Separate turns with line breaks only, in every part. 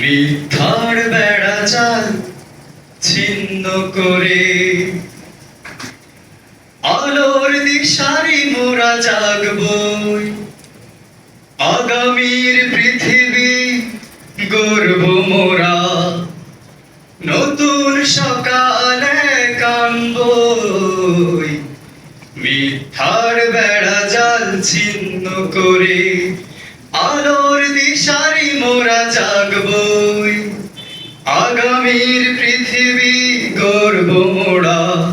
মিথ্যার বেড়া চাল ছিন্ন করে। আলোর দিশারি মোরা জাগবই আগামীর পৃথিবী গর্ব মোরা। নতুন সকালে কানবই মিথ্যার বেড়া জাল ছিন্ন করে। আলোর আগামীর পৃথিবী গর্ব মোড়া।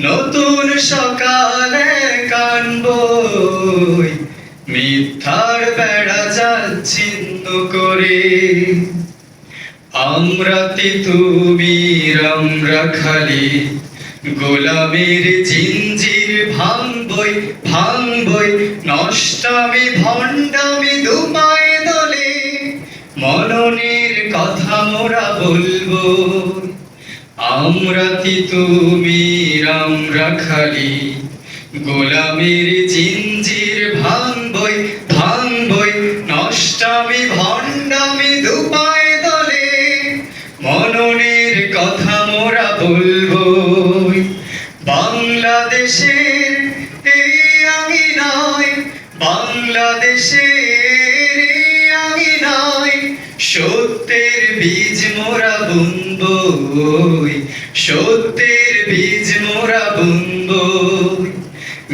নতুন সকালে কানবই। মিথ্যার বেড়া জাল ছিন্ন করে। আমরা তিতুমির আমরা খালি। গোলামের জিঞ্জির ভাঙবই ভাঙবই। নষ্টামি, ভণ্ডামি দুপায়ে কথা মোরা বলব, আমরা তিতুমির আমরা খালি? গোলামের জিঞ্জির ভাঙবই ভাঙবই, নষ্টামি, ভণ্ডামি দুপায়ে দলে। মননের কথা মোরা বলব, বাংলাদেশের এই আঙিনায় বাংলাদেশের এই আঙিনায় সত্যের বীজ মোরা বুনবই সত্যের বীজ মোরা বুনবই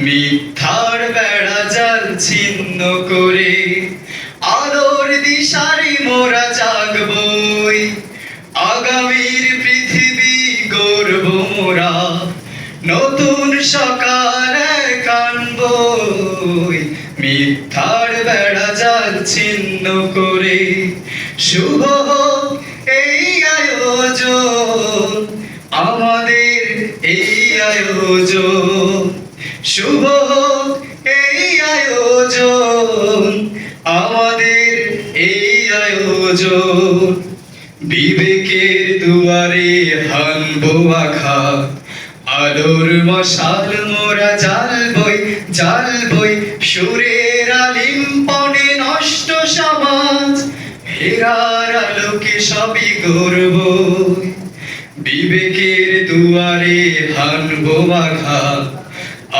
মিথ্যার বেড়া জাল ছিন্ন করে, আলোর দিশারি মোরা জাগবই। আগামীর পৃথিবী গর্ব মোরা, নতুন সকালে কানবই মিথ্যার বেড়া জাল ছিন্ন করে, শুভ আমাদের এই আয়োজন, শুভ এই আয়োজন, আমাদের এই আয়োজন। বিবেকের দুয়ারে হানবো আঘাত আলোর মশাল মোরা জ্বালবই জ্বালবই সুরের আলিম্পনে নষ্ট সমাজ। হেরার আলোকে সবই গর্ব বিবেকের দুয়ারে হানবো আঘাত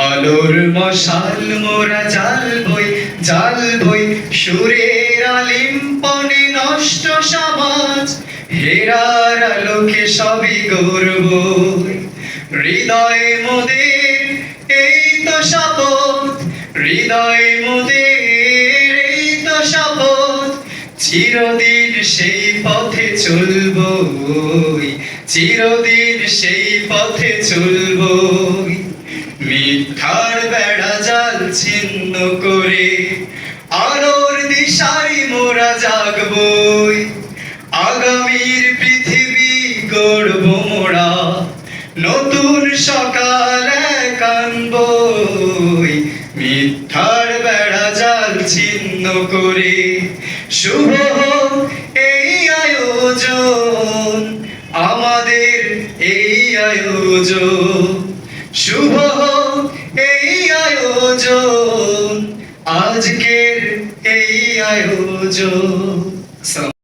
আলোর মশাল মোরা জ্বালবই জ্বালবই সুরের আলিম্পনে নষ্ট সমাজ। হেরার আলোকে সবই গর্ব হৃদয় মোদের, এই তো শপথ। হৃদয় মোদের চিরদিন সেই পথে চলবই, চিরদিন সেই পথে চলবই। মিথ্যার বেড়া জাল ছিন্ন করে, আলোর দিশারি মোরা জাগবই। আগামীর পৃথিবী গড়ব মোরা, নতুন সকালে কানবই মিথ্যার বেড়া জাল ছিন্ন করে শুভ এই আয়োজন আমাদের এই আয়োজন। শুভ এই আয়োজন আজকের এই আয়োজন।